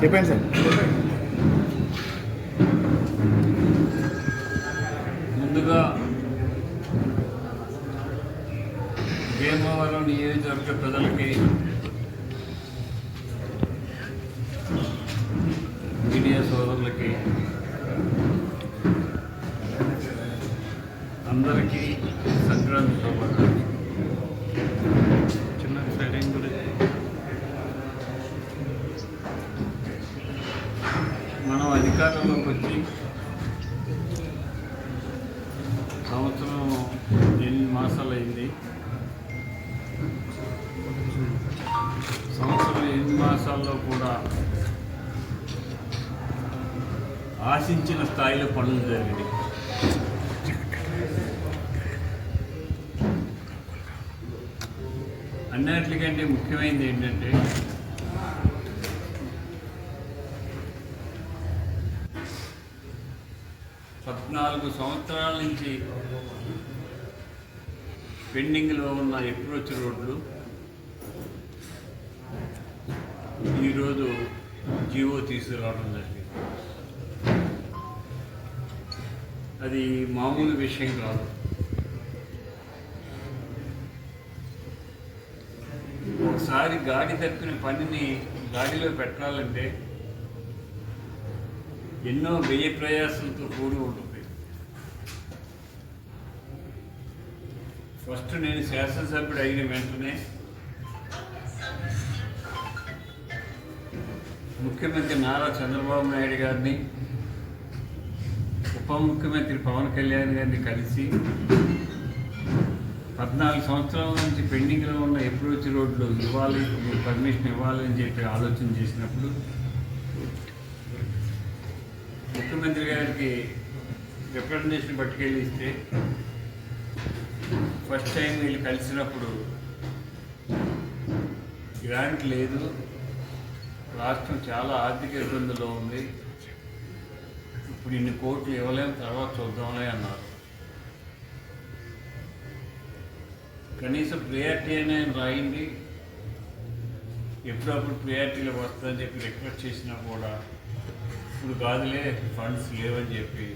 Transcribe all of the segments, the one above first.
చెప్పండి సార్. ముందుగా భీమవరం నియోజకవర్గ ప్రజలకి మీడియా సోదరులకి అందరికీ సంక్రాంతి శుభాకాంక్షలు చిన్న సైడ్ కూడా మనం అధికారంలోకి వచ్చి సంవత్సరం ఎనిమిది మాసాలు అయింది సంవత్సరం ఎనిమిది మాసాల్లో కూడా ఆశించిన స్థాయిలో పనులు జరిగినాయి అన్నిటికంటే ముఖ్యమైనది ఏంటంటే పద్నాలుగు సంవత్సరాల నుంచి పెండింగ్లో ఉన్న అప్రోచ్ రోడ్లు ఈరోజు జీవో తీసుకురావడం జరిగింది. అది మామూలు విషయం కాదు. ఒకసారి గాడి తప్పిన పనిని గాడిలో పెట్టాలంటే ఎన్నో వ్యయ ప్రయాసంతో కూడి ఉంటుంది. ఫస్ట్ నేను శాసనసభ్యుడు అయిన వెంటనే ముఖ్యమంత్రి నారా చంద్రబాబు నాయుడు గారిని ఉప ముఖ్యమంత్రి పవన్ కళ్యాణ్ గారిని కలిసి పద్నాలుగు సంవత్సరాల నుంచి పెండింగ్లో ఉన్న అప్రోచ్ రోడ్లు ఇవ్వాలి పర్మిషన్ ఇవ్వాలని చెప్పి ఆలోచన చేసినప్పుడు ముఖ్యమంత్రి గారికి రిప్రజెంటేషన్ పట్టుకెళ్ళి ఇస్తే ఫస్ట్ టైం వీళ్ళు కలిసినప్పుడు గ్రాంట్ లేదు. రాష్ట్రం చాలా ఆర్థిక ఇబ్బందుల్లో ఉంది. ఇప్పుడు ఇన్ని కోట్లు ఇవ్వలేము తర్వాత చూద్దాంలే అన్నారు. కనీసం ప్రియారిటీ అని రాయింది. రాయండి ఎప్పుడప్పుడు ప్రియారిటీలో వస్తుందని చెప్పి రిక్వెస్ట్ చేసినా కూడా ఇప్పుడు కాదులే ఫండ్స్ లేవని చెప్పి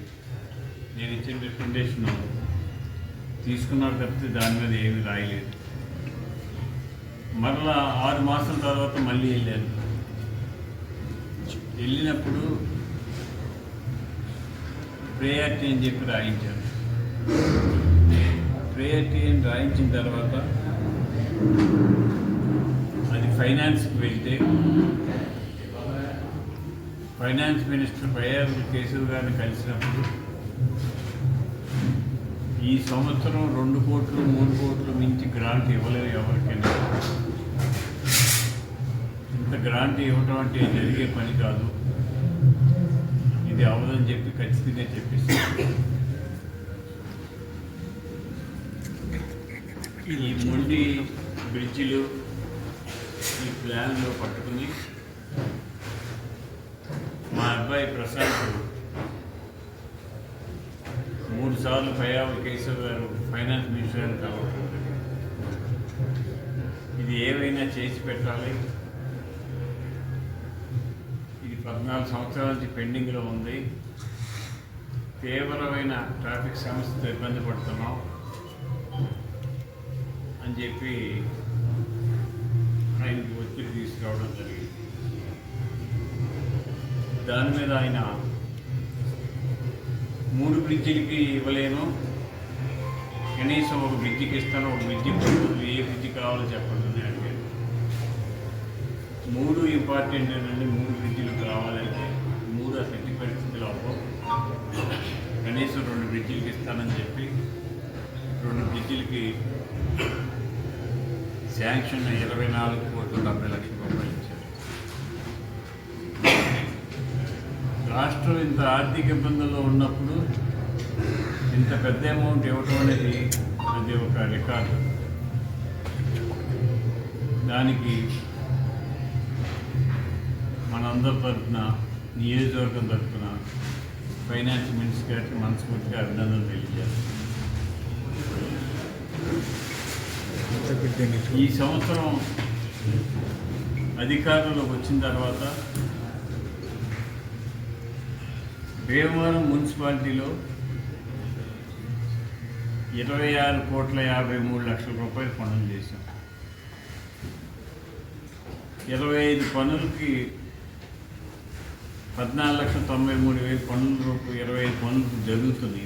నేను ఇచ్చిన రికమెండేషన్ తీసుకున్నారు తప్పితే దాని మీద ఏమీ రాయలేదు. మరలా ఆరు మాసం తర్వాత మళ్ళీ వెళ్ళాను. వెళ్ళినప్పుడు ప్రేయర్ టీ అని చెప్పి రాయించాను టీ అని రాయించిన తర్వాత అది ఫైనాన్స్కి వెళ్తే ఫైనాన్స్ మినిస్టర్ వైఆర్ కేసీఆర్ గారిని కలిసినప్పుడు ఈ సంవత్సరం రెండు కోట్లు మూడు కోట్లు మించి గ్రాంట్ ఇవ్వలేదు ఎవరికైనా. ఇంత గ్రాంట్ ఇవ్వటం అంటే జరిగే పని కాదు. ఇది అవదని చెప్పి ఖచ్చితంగా చెప్పేసి. ఈ మొండి బ్రిడ్జిలు ఈ ప్లాన్లో పట్టుకుని మా అబ్బాయి ప్రశాంత్ మూడు సార్లు ఫైవ్ కేశవ్ గారు ఫైనాన్స్ మినిస్టర్ గారు కావాలి ఇది ఏవైనా చేసి పెట్టాలి ఇది పద్నాలుగు సంవత్సరాల నుంచి పెండింగ్లో ఉంది. తీవ్రమైన ట్రాఫిక్ సమస్యతో ఇబ్బంది పడుతున్నాం అని చెప్పి ఆయనకి ఒత్తిడి తీసుకురావడం జరిగింది. దాని మీద ఆయన మూడు బ్రిడ్జిలకి ఇవ్వలేను. కనీసం ఒక బ్రిడ్జికి ఇస్తాను ఒక బ్రిడ్జి ఏ బ్రిడ్జి కావాలో చెప్పండి మూడు ఇంపార్టెంట్ ఏంటంటే మూడు బ్రిడ్జిలు కావాలంటే మూడు అసలు ఎట్టి పరిస్థితులు అవ్వవు కనీసం రెండు బ్రిడ్జిలకి ఇస్తానని చెప్పి రెండు బ్రిడ్జిలకి శాంక్షన్ ఇరవై నాలుగు కోట్ల డెబ్బై లక్షల రూపాయలు ఇచ్చారు. రాష్ట్రం ఇంత ఆర్థిక ఇబ్బందుల్లో ఉన్నప్పుడు ఇంత పెద్ద అమౌంట్ ఇవ్వటం అనేది అది ఒక రికార్డు దానికి మనందరి తరఫున నియోజకవర్గం తరఫున ఫైనాన్స్ మినిస్టర్ గారికి మనస్ఫూర్తిగా అభినందనలు తెలియజేస్తాను. ఈ సంవత్సరం అధికారంలోకి వచ్చిన తర్వాత భీమవరం మున్సిపాలిటీలో ఇరవై ఆరు కోట్ల యాభై మూడు లక్షల రూపాయలు పనులు చేశాం. ఇరవై ఐదు పనులకి పద్నాలుగు లక్షల తొంభై మూడు వేలు పనుల రూపాయలు ఇరవై ఐదు పనులు జరుగుతుంది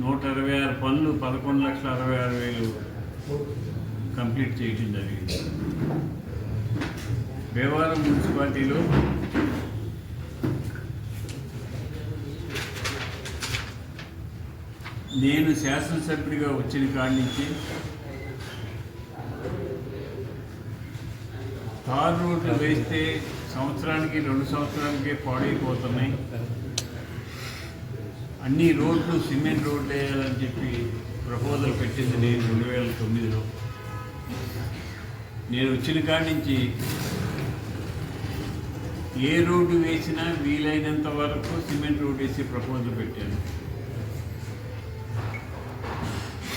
నూట ఇరవై ఆరు పనులు పదకొండు లక్షల అరవై ఆరు వేలు కంప్లీట్ చేయడం జరిగింది. భీమవరం మున్సిపాలిటీలో నేను శాసనసభ్యుడిగా వచ్చిన కాడి నుంచి తార్ రోడ్లు వేస్తే సంవత్సరానికి రెండు సంవత్సరాలకే పాడైపోతున్నాయి. అన్ని రోడ్లు సిమెంట్ రోడ్లు వేయాలని చెప్పి ప్రపోజల్ పెట్టింది నేను రెండు వేల తొమ్మిదిలో. నేను వచ్చిన కాడి నుంచి ఏ రోడ్డు వేసినా వీలైనంత వరకు సిమెంట్ రోడ్ వేసి ప్రపోజల్ పెట్టాను.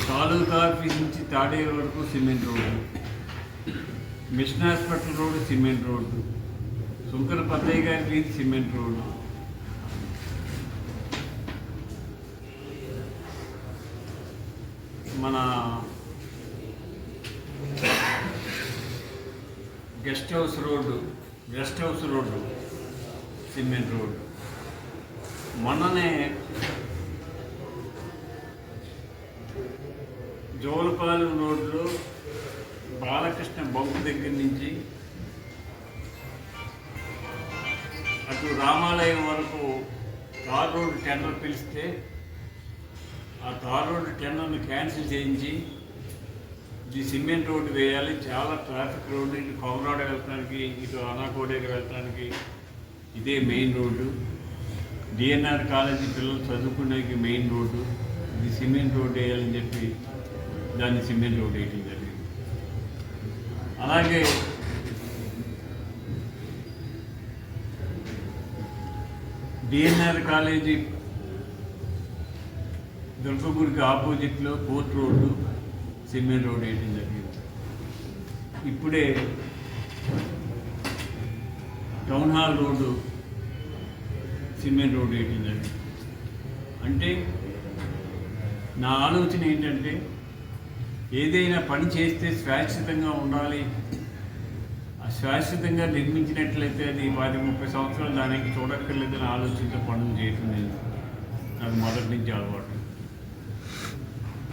తాలూకా ఆఫీస్ నుంచి తాడేరు వరకు cement road mission hospital road cement road. Shankara Paddayya గారి వీధి సిమెంట్ రోడ్డు. మన guest house road guest house road cement road. మొన్ననే జోలపాలెం రోడ్లో బాలకృష్ణ బంకు దగ్గర నుంచి అటు రామాలయం వరకు తార్ రోడ్డు టెండర్ పిలిస్తే ఆ తార్ రోడ్డు టెండర్ను క్యాన్సిల్ చేయించి ఇది సిమెంట్ రోడ్డు వేయాలి. చాలా ట్రాఫిక్ రోడ్డు. ఇటు కోమరాడ వెళ్ళటానికి ఇటు అనాకోడేకి వెళ్ళటానికి ఇదే మెయిన్ రోడ్డు. డిఎన్ఆర్ కాలేజీ పిల్లలు చదువుకునేకి మెయిన్ రోడ్డు. ఇది సిమెంట్ రోడ్డు వేయాలని చెప్పి దాన్ని సిమెంట్ రోడ్ వేయటం జరిగింది. అలాగే డిఎన్ఆర్ కాలేజీ దుర్గపూర్కి ఆపోజిట్లో కోర్ట్ రోడ్డు సిమెంట్ రోడ్ వేయటం జరిగింది. ఇప్పుడే town hall road cement road వేయటం జరిగింది. అంటే నా ఆలోచన ఏంటంటే ఏదైనా పని చేస్తే శాశ్వతంగా ఉండాలి శాశ్వతంగా నిర్మించినట్లయితే అది పది ముప్పై సంవత్సరాలు దానికి చూడక్కర్లేదని ఆలోచించే పనులు చేయటం లేదు. అది మొదటి నుంచి అలవాటు.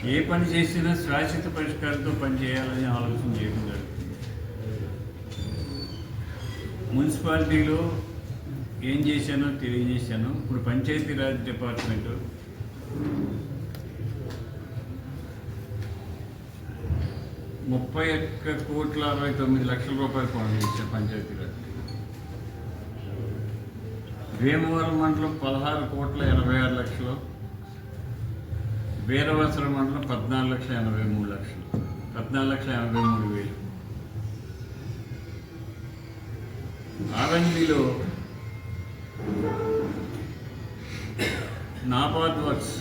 ఏ పని చేసినా శాశ్వత పరిష్కారంతో పని చేయాలని ఆలోచన చేయడం జరుగుతుంది మున్సిపాలిటీలో ఏం చేశానో తెలియజేశాను. ఇప్పుడు పంచాయతీరాజ్ డిపార్ట్మెంటు. ముప్పై ఒక్క కోట్ల అరవై తొమ్మిది లక్షల రూపాయలు పనులు చేశారు పంచాయతీరాజ్. భీమవరం మండలం పదహారు కోట్ల ఎనభై ఆరు లక్షలు. వీరవసరం మండలం పద్నాలుగు లక్షల ఎనభై మూడు లక్షలు. పద్నాలుగు లక్షల ఎనభై మూడు వేలు. ఆర్ఎన్బిలో నాబాద్ వర్క్స్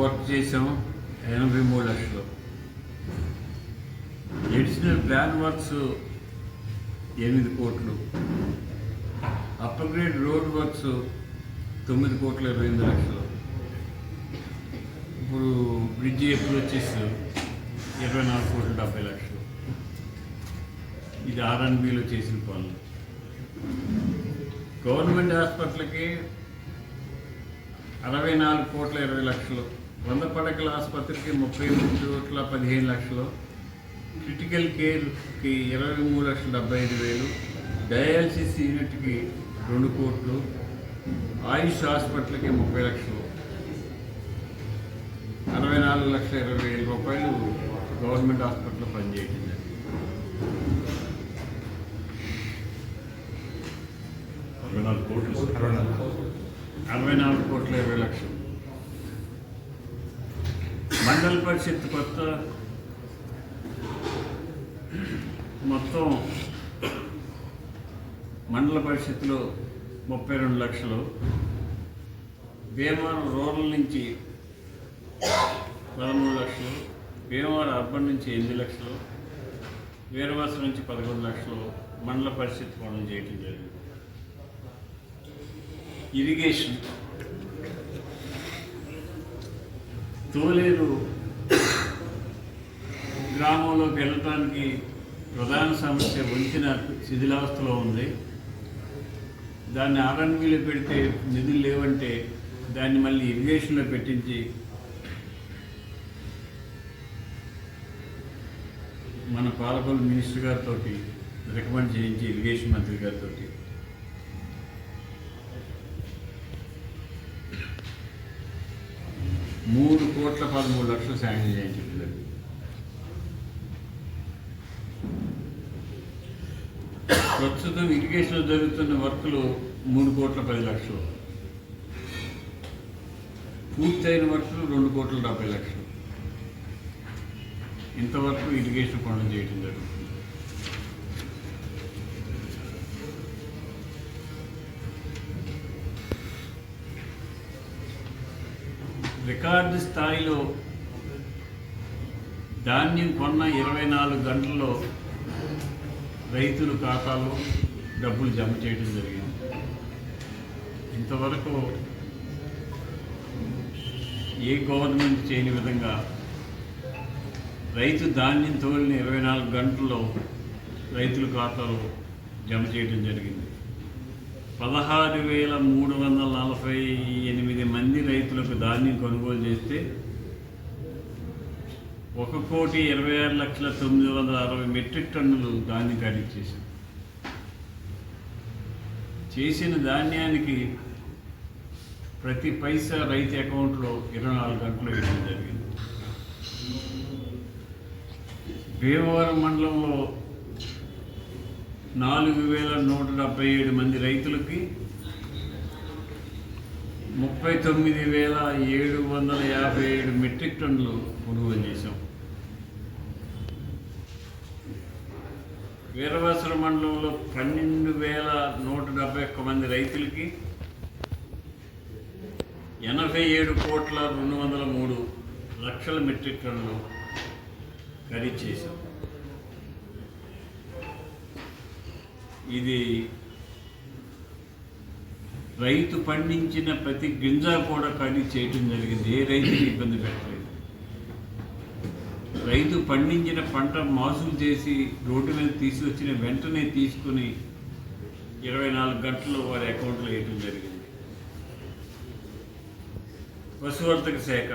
వర్క్ చేసాం ఎనభై మూడు లక్షలు. ఎడిషనల్ ప్లాన్ వర్క్స్ ఎనిమిది కోట్లు. అప్గ్రేడ్ రోడ్ వర్క్స్ తొమ్మిది కోట్ల ఇరవై ఎనిమిది లక్షలు. ఇప్పుడు బ్రిడ్జి ఎప్పుడు వచ్చేసి ఇరవై నాలుగు కోట్ల డెబ్బై లక్షలు. ఇది ఆర్ఎన్బిలో చేసిన పనులు. గవర్నమెంట్ హాస్పిటల్కి అరవై నాలుగు కోట్ల ఇరవై లక్షలు. వంద పడకల ఆసుపత్రికి ముప్పై మూడు కోట్ల పదిహేను లక్షలు. క్రిటికల్ కేర్కి ఇరవై మూడు లక్షల డెబ్బై ఐదు వేలు. డయాలసిస్ యూనిట్కి రెండు కోట్లు. ఆయుష్ హాస్పిటల్కి ముప్పై లక్షలు. అరవై నాలుగు లక్షల ఇరవై వేల రూపాయలు గవర్నమెంట్ హాస్పిటల్లో పనిచేయడం అరవై నాలుగు కోట్లు అరవై నాలుగు కోట్లు. అరవై నాలుగు కోట్ల ఇరవై లక్షలు మండల పరిషత్ కొత్త మొత్తం మండల పరిషత్లో ముప్పై రెండు లక్షలు. భీమవరం రూరల్ నుంచి పదమూడు లక్షలు. భీమవరం అర్బన్ నుంచి ఎనిమిది లక్షలు. వీరవాస నుంచి పదకొండు లక్షలు. మండల పరిస్థితి పనులు చేయటం జరిగింది. ఇరిగేషన్. తోలేరు గ్రామంలోకి వెళ్ళటానికి ప్రధాన సమస్య వంచిన శిథిలావస్థలో ఉంది. దాన్ని ఆర్ఎన్బీలో పెడితే నిధులు లేవంటే దాన్ని మళ్ళీ ఇరిగేషన్లో పెట్టించి మన పాలకొల్లు మినిస్టర్ గారితో రికమెండ్ చేయించి ఇరిగేషన్ మంత్రి గారితో మూడు కోట్ల పదమూడు లక్షలు శాంక్షన్ చేయించింది జరిగింది ప్రస్తుతం ఇరిగేషన్లో జరుగుతున్న వర్కులు మూడు కోట్ల పది లక్షలు. పూర్తయిన వర్కులు రెండు కోట్ల డెబ్బై లక్షలు. ఇంతవరకు ఇరిగేషన్ పనులు చేయడం జరుగుతుంది. రికార్డు స్థాయిలో ధాన్యం కొన్న ఇరవై నాలుగు గంటల్లో రైతుల ఖాతాలో డబ్బులు జమ చేయడం జరిగింది. ఇంతవరకు ఏ గవర్నమెంట్ చేయని విధంగా రైతు ధాన్యం తోలిన ఇరవై నాలుగు గంటల్లో రైతుల ఖాతాలో జమ చేయడం జరిగింది. పదహారు వేల మూడు వందల నలభై ఎనిమిది మంది రైతులకు ధాన్యం కొనుగోలు చేస్తే ఒక కోటి ఇరవై ఆరు లక్షల తొమ్మిది వందల అరవై మెట్రిక్ టన్నులు ధాన్యం ఖరీదు చేశాం. చేసిన ధాన్యానికి ప్రతి పైసా రైతు అకౌంట్లో ఇరవై నాలుగు గంటలు వేయడం జరిగింది. భీమవరం మండలంలో నాలుగు వేల నూట డెబ్బై ఏడు మంది రైతులకి ముప్పై తొమ్మిది వేల ఏడు వందల యాభై ఏడు మెట్రిక్ టన్నులు కొనుగోలు చేశాం. వీరవాసుల మండలంలో పన్నెండు వేల నూట డెబ్బై ఒక్క మంది రైతులకి ఎనభై ఏడు కోట్ల రెండు వందల మూడు లక్షల మెట్రిక్ టన్నులు ఖరీదు చేశాం. ఇది రైతు పండించిన ప్రతి గింజ కూడా ఖరీదు చేయటం జరిగింది. ఏ రైతుని ఇబ్బంది పెట్టలేదు. రైతు పండించిన పంట మాసులు చేసి రోడ్డు మీద తీసుకొచ్చిన వెంటనే తీసుకుని ఇరవై నాలుగు గంటల్లో వారి అకౌంట్లో వేయటం జరిగింది. పశువర్ధక శాఖ.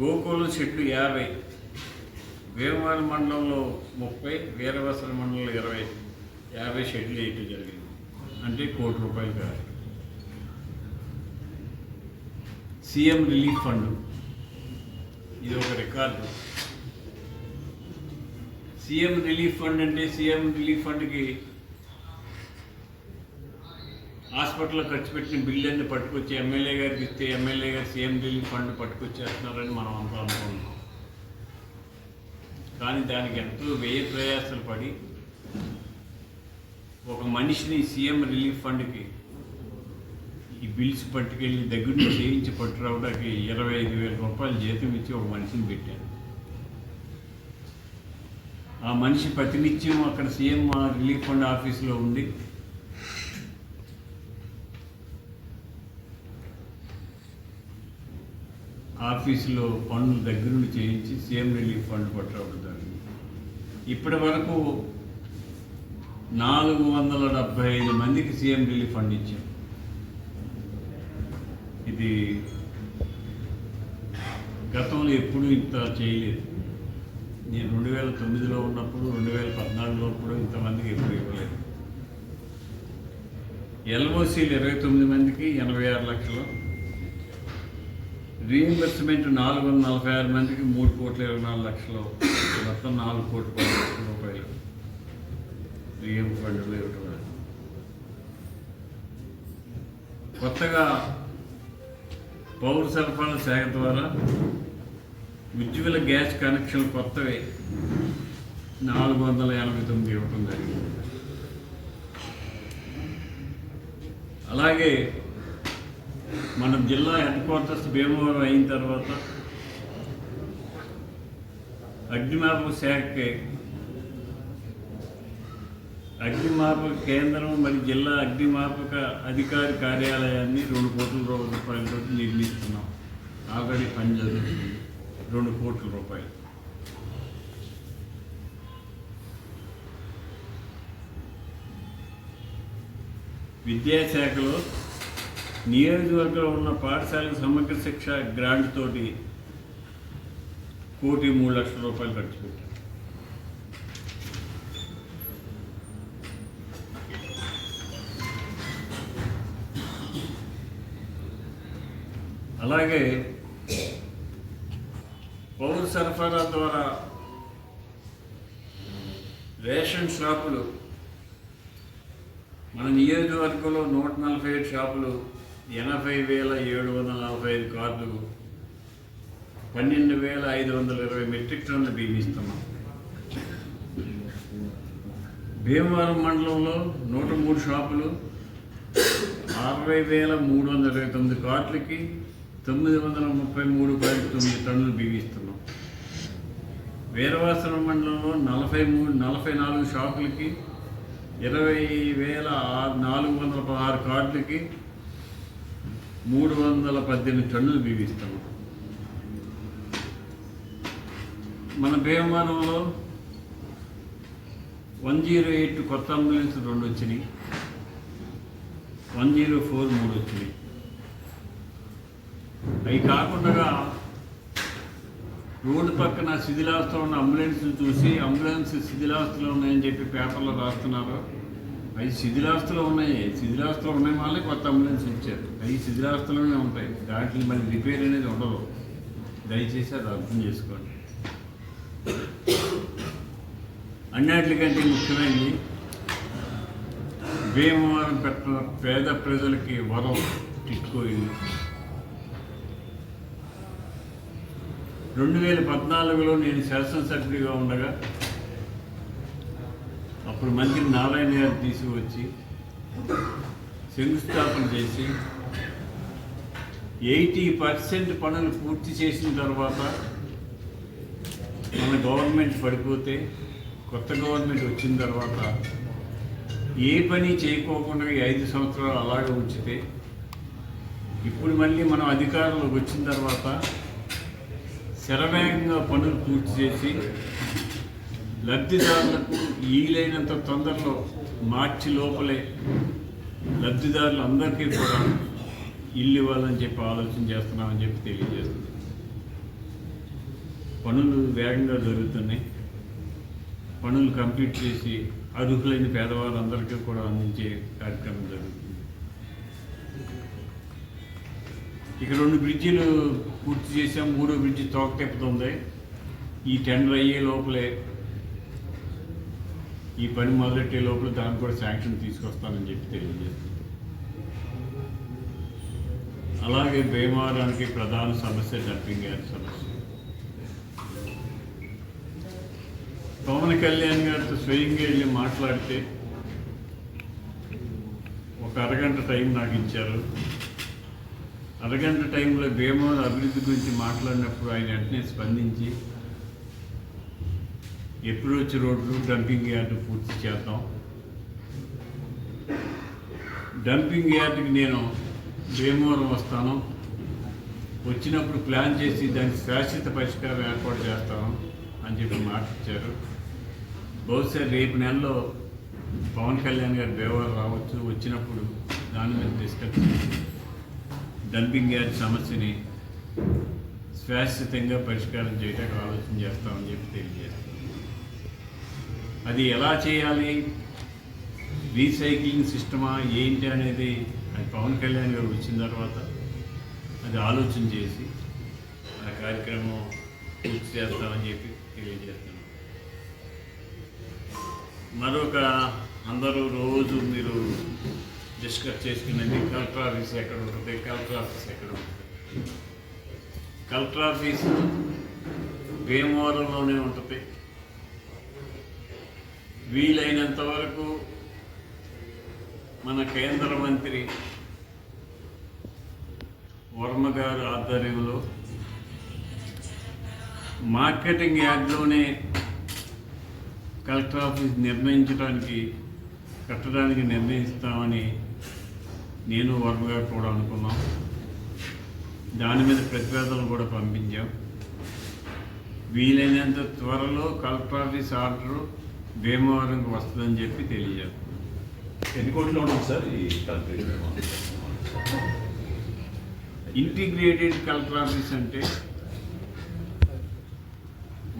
గోకులం చెట్లు యాభై భీమవరం మండలంలో ముప్పై వీరవసర మండలంలో ఇరవై యాభై షెడ్లు వేయటం జరిగింది. అంటే కోటి రూపాయలు కాదు. CM relief fund. ఇది ఒక రికార్డు. సీఎం రిలీఫ్ ఫండ్ అంటే సీఎం రిలీఫ్ ఫండ్కి హాస్పిటల్లో ఖర్చు పెట్టిన బిల్లుని పట్టుకొచ్చి ఎమ్మెల్యే గారికి ఇస్తే ఎమ్మెల్యే గారు సీఎం రిలీఫ్ ఫండ్ పట్టుకొచ్చేస్తున్నారని మనం అంతా అనుకుంటున్నాం. కానీ దానికి ఎంతో వ్యయ ప్రయాసాలు పడి ఒక మనిషిని సీఎం రిలీఫ్ ఫండ్కి ఈ బిల్స్ పట్టుకెళ్ళి దగ్గర నుంచి చేయించి పట్టురావడానికి ఇరవై ఐదు వేల రూపాయలు జీతం ఇచ్చి ఒక మనిషిని పెట్టాను. ఆ మనిషి ప్రతినిత్యం అక్కడ సీఎం రిలీఫ్ ఫండ్ ఆఫీసులో ఉండి ఆఫీసులో పనులు దగ్గరుండి చేయించి సీఎం రిలీఫ్ ఫండ్ పట్టుకోవడం ఇప్పటి వరకు నాలుగు వందల డెబ్బై ఐదు మందికి సీఎం రిలీఫ్ ఫండ్ ఇచ్చాం. ఇది గతంలో ఎప్పుడూ ఇంత చేయలేదు. నేను రెండు వేల తొమ్మిదిలో ఉన్నప్పుడు రెండు వేల పద్నాలుగులో కూడా ఇంతమందికి ఎప్పుడు ఇవ్వలేదు. ఎల్ఓసీలు ఇరవై తొమ్మిది మందికి ఎనభై ఆరు లక్షలు. రీఎంబర్స్మెంట్ నాలుగు వందల నలభై ఆరు మందికి మూడు కోట్ల ఇరవై నాలుగు లక్షలు. మొత్తం నాలుగు కోట్ల పది లక్షల రూపాయలు. రీఎం ఫండ్లు ఇవ్వటం కొత్తగా పౌర సరఫరాల శాఖ ద్వారా ఉజ్వల గ్యాస్ కనెక్షన్ కొత్తవి నాలుగు వందల ఎనభై తొమ్మిది ఇవ్వటం జరిగింది. అలాగే మన జిల్లా హెడ్ క్వార్టర్స్ భీమవరం అయిన తర్వాత అగ్నిమాపక శాఖకి అగ్నిమాపక కేంద్రం మరియు జిల్లా అగ్నిమాపక అధికారి కార్యాలయాన్ని రెండు కోట్ల రూపాయలతో నిర్మిస్తున్నాం. ఆల్రెడీ పని జరుగుతుంది. రెండు కోట్ల రూపాయలు. విద్యాశాఖలో నియోజకవర్గంలో ఉన్న పాఠశాలకు సమగ్ర శిక్ష గ్రాంట్ తోటి కోటి మూడు లక్షల రూపాయలు ఖర్చు పెట్టారు. అలాగే పౌర సరఫరా ద్వారా రేషన్ షాపులు మన నియోజకవర్గంలో నూట నలభై ఏడు షాపులు ఎనభై వేల ఏడు వందల నలభై ఐదు కార్డులు పన్నెండు వేల ఐదు వందల ఇరవై మెట్రిక్ టన్నులు బీమిస్తున్నాం. భీమవరం మండలంలో నూట మూడు షాపులు అరవై వేల మూడు వందల ఇరవై తొమ్మిది కార్డులకి తొమ్మిది వందల ముప్పై మూడు పాయింట్ తొమ్మిది టన్నులు బిగిస్తున్నాం. వీరవాసరం మండలంలో నలభై మూడు నలభై నాలుగు షాపులకి ఇరవై వేల ఆరు నాలుగు వందల పదహారు కార్డులకి మూడు వందల పద్దెనిమిది టన్నులు బిగిస్తున్నాం. మన భీమవరంలో వన్ జీరో ఎయిట్ కొత్త అంబులెన్స్ రెండు వచ్చినాయి. వన్ జీరో ఫోర్ మూడు వచ్చినాయి. అవి కాకుండా రోడ్డు పక్కన శిథిలావస్థలో ఉన్న అంబులెన్స్ చూసి అంబులెన్స్ శిథిలావస్థలో ఉన్నాయని చెప్పి పేపర్లో రాస్తున్నారు. అవి శిథిలావస్థలో ఉన్నాయి. శిథిలావస్థలో ఉన్నాయి వాళ్ళే కొత్త అంబులెన్స్ ఇచ్చారు. అవి శిథిలావస్థలోనే ఉంటాయి. దాంట్లో మరి రిపేర్ అనేది ఉండదు. దయచేసి అది అర్థం చేసుకోండి. అన్నిటికంటే ముఖ్యమైనది భీమవరం పెట్టిన పేద ప్రజలకి వరం టిట్కో రెండు వేల పద్నాలుగులో నేను శాసనసభ్యుడిగా ఉండగా అప్పుడు మంత్రి నారాయణ గారు తీసుకువచ్చి శంకుస్థాపన చేసి ఎయిటీ పర్సెంట్ పనులు పూర్తి చేసిన తర్వాత మన గవర్నమెంట్ పడిపోతే కొత్త గవర్నమెంట్ వచ్చిన తర్వాత ఏ పని చేయకోకుండా ఐదు సంవత్సరాలు అలాగే ఉంచితే ఇప్పుడు మళ్ళీ మనం అధికారంలోకి వచ్చిన తర్వాత శరవేగంగా పనులు పూర్తి చేసి లబ్ధిదారులకు వీలైనంత తొందరలో మార్చి లోపలే లబ్ధిదారులు అందరికీ కూడా ఇల్లు ఇవ్వాలని చెప్పి ఆలోచన చేస్తున్నామని చెప్పి తెలియజేస్తుంది. పనులు వేగంగా జరుగుతున్నాయి. పనులు కంప్లీట్ చేసి అర్హులైన పేదవాళ్ళందరికీ కూడా అందించే కార్యక్రమం జరుగుతుంది. ఇక రెండు బ్రిడ్జిలు పూర్తి చేసాం మూడో బ్రిడ్జి తోక తిప్పుతుంది ఈ టెండర్ అయ్యే లోపలే ఈ పని మొదలెట్టే లోపల దానికి కూడా శాంక్షన్ తీసుకొస్తానని చెప్పి తెలియజేస్తుంది. అలాగే భీమవరానికి ప్రధాన సమస్య డంపింగ్ యార్డ్ సమస్య. పవన్ కళ్యాణ్ గారితో స్వయంగా వెళ్ళి మాట్లాడితే ఒక అరగంట టైం నాకు ఇచ్చారు. అరగంట టైంలో భీమవరం అభివృద్ధి గురించి మాట్లాడినప్పుడు ఆయన వెంటనే స్పందించి ఎప్రోచ్ రోడ్లు డంపింగ్ యార్డు పూర్తి చేద్దాం. డంపింగ్ యార్డ్కి నేను భీమవరం వస్తాను. వచ్చినప్పుడు ప్లాన్ చేసి దానికి శాశ్వత పరిష్కారం ఏర్పాటు చేస్తాను అని చెప్పి మాట ఇచ్చారు. బహుశా రేపు నెలలో పవన్ కళ్యాణ్ గారు భీమవరం రావచ్చు. వచ్చినప్పుడు దాని మీద డిస్కస్ చేసి డంపింగ్ యార్డ్ సమస్యని శాశ్వతంగా పరిష్కారం చేయడానికి ఆలోచన చేస్తామని చెప్పి తెలియజేస్తాం అది ఎలా చేయాలి? రీసైక్లింగ్ సిస్టమా? ఏంటి అనేది అది పవన్ కళ్యాణ్ గారు వచ్చిన తర్వాత అది ఆలోచన చేసి ఆ కార్యక్రమం పూర్తి చేస్తామని చెప్పి తెలియజేస్తున్నాం మరొక అందరూ రోజు మీరు డిస్కస్ చేసుకునేది కలెక్టర్ ఆఫీస్ ఎక్కడ ఉంటుంది కలెక్టర్ ఆఫీస్ ఎక్కడ ఉంటుంది కలెక్టర్ ఆఫీసు భీమవరంలోనే ఉంటుంది వీలైనంత వరకు మన కేంద్ర మంత్రి వర్మ గారు ఆధ్వర్యంలో మార్కెటింగ్ యార్డ్లోనే కలెక్టర్ ఆఫీస్ నిర్ణయించడానికి కట్టడానికి నిర్ణయిస్తామని నేను వర్మ గారు కూడా అనుకున్నాం. దాని మీద ప్రతివేదనలు కూడా పంపించాం. వీలైనంత త్వరలో కలెక్టర్ ఆఫీస్ ఆర్డర్ భీమవరంకి వస్తుందని చెప్పి తెలియజేస్తాం ఎన్ని కోట్లు ఉంటుంది సార్ ఈ ఇంటిగ్రేటెడ్ కలెక్టర్ ఆఫీస్ అంటే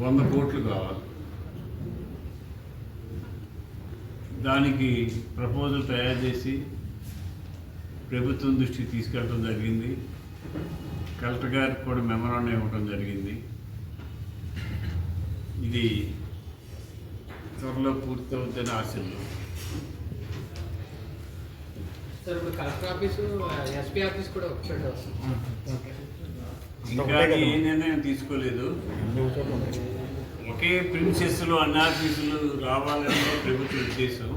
వంద కోట్లు కావాలి. దానికి ప్రపోజల్ తయారు చేసి ప్రభుత్వం దృష్టికి తీసుకెళ్ళడం జరిగింది. కలెక్టర్ గారికి కూడా మెమరాండం ఇవ్వడం జరిగింది. ఇది త్వరలో పూర్తవుతుందని ఆశలు సార్ ఇప్పుడు కలెక్టర్ ఆఫీసు ఎస్పీ ఆఫీస్ కూడా ఒకసారి వస్తుంది. ఇంకా ఏ నిర్ణయం తీసుకోలేదు. ఒకే ప్రిన్సెస్లు అన్ని ఆఫీసులు రావాలనే ప్రభుత్వ ఉద్దేశం.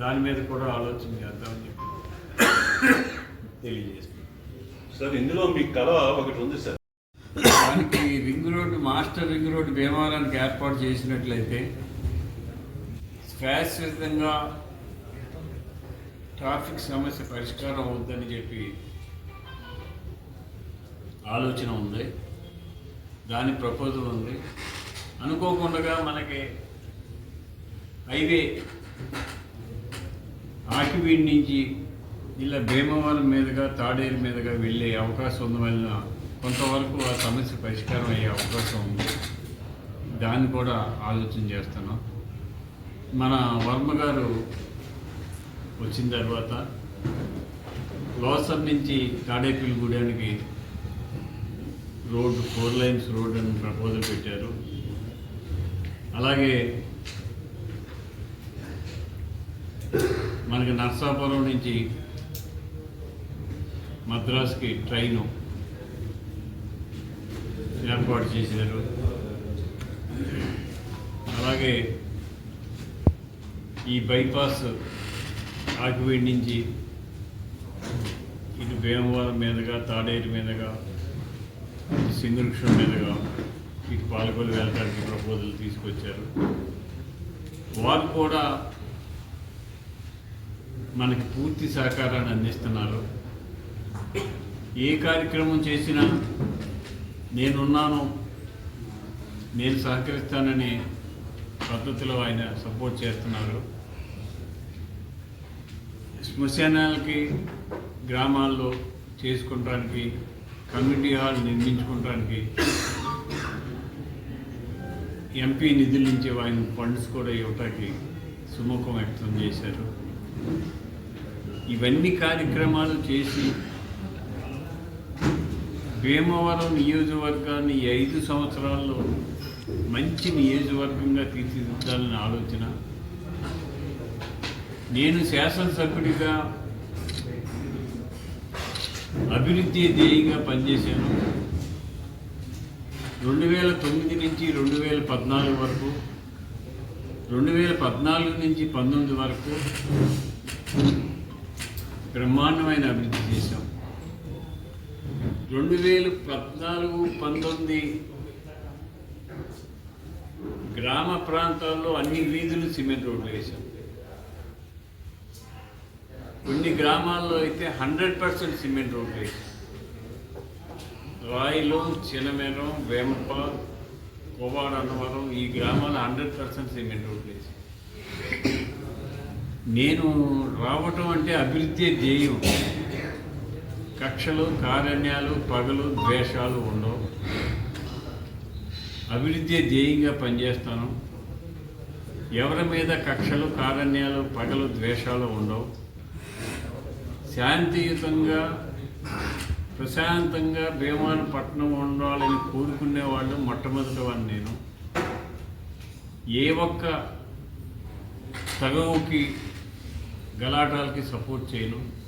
దాని మీద కూడా ఆలోచన చేద్దామని చెప్పి తెలియజేస్తుంది. సార్ ఇందులో మీ కళ ఒకటి ఉంది సార్. దానికి ring road master ring road భీమవరానికి ఏర్పాటు చేసినట్లయితే శాశ్వతంగా ట్రాఫిక్ సమస్య పరిష్కారం అవుద్దని చెప్పి ఆలోచన ఉంది. దాని ప్రపోజల్ ఉంది. అనుకోకుండా మనకి హైవే ఆకివీడి నుంచి ఇలా భీమవరం మీదుగా తాడేరు మీదుగా వెళ్ళే అవకాశం ఉంది. వలన కొంతవరకు ఆ సమస్య పరిష్కారం అయ్యే అవకాశం ఉంది. దాన్ని కూడా ఆలోచన చేస్తున్నాం. మన వర్మ గారు వచ్చిన తర్వాత లోసర్ నుంచి తాడేపల్లిగూడానికి రోడ్డు ఫోర్ లైన్స్ రోడ్ అని ప్రపోజల్ పెట్టారు. అలాగే మనకి నర్సాపురం నుంచి మద్రాసుకి ట్రైను ఏర్పాటు చేశారు అలాగే ఈ బైపాస్ ఆకివీడి నుంచి ఇటు భీమవరం మీదుగా తాడేరు మీదుగా ఇటు మీదుగా ఇటు పాలకొల్లు వెళ్ళడానికి ప్రపోజల్ తీసుకొచ్చారు. వారు కూడా మనకి పూర్తి సహకారాన్ని అందిస్తున్నారు. ఏ కార్యక్రమం చేసినా నేనున్నాను నేను సహకరిస్తానని పద్ధతిలో ఆయన సపోర్ట్ చేస్తున్నారు. శ్మశానాలకి గ్రామాల్లో చేసుకోవడానికి కమ్యూనిటీ హాల్ నిర్మించుకోవడానికి ఎంపీ నిధుల నుంచి ఆయన ఫండ్స్ కూడా ఇవ్వటానికి సుముఖం వ్యక్తం చేశారు. ఇవన్నీ కార్యక్రమాలు చేసి భీమవరం నియోజకవర్గాన్ని ఐదు సంవత్సరాల్లో మంచి నియోజకవర్గంగా తీర్చిదిద్దాలని ఆలోచన. నేను శాసనసభ్యుడిగా అభివృద్ధి ధ్యేయంగా పనిచేశాను. రెండు వేల తొమ్మిది నుంచి రెండు వేల పద్నాలుగు వరకు రెండు వేల పద్నాలుగు నుంచి పంతొమ్మిది వరకు బ్రహ్మాండమైన అభివృద్ధి చేశాం. రెండు వేల పద్నాలుగు పంతొమ్మిది గ్రామ ప్రాంతాల్లో అన్ని వీధులు సిమెంట్ రోడ్లు వేశాం. కొన్ని గ్రామాల్లో అయితే హండ్రెడ్ పర్సెంట్ సిమెంట్ రోడ్లు వేశాం. రాయిలో చినమేరం వేంప కోవాడ అన్నవరం ఈ గ్రామాలు హండ్రెడ్ పర్సెంట్ సిమెంట్ రోడ్లు వేశాం. నేను రావటం అంటే అభివృద్ధి ధ్యేయం కక్షలు కారణ్యాలు పగలు ద్వేషాలు ఉండవు. అభివృద్ధి ధ్యేయంగా పనిచేస్తాను. ఎవరి మీద కక్షలు కారణ్యాలు పగలు ద్వేషాలు ఉండవు. శాంతియుతంగా ప్రశాంతంగా భీమానపట్నం ఉండాలని కోరుకునేవాళ్ళు మొట్టమొదటి వాడిని నేను. ఏ ఒక్క తగవుకి గలాటాలకి సపోర్ట్ చేయను.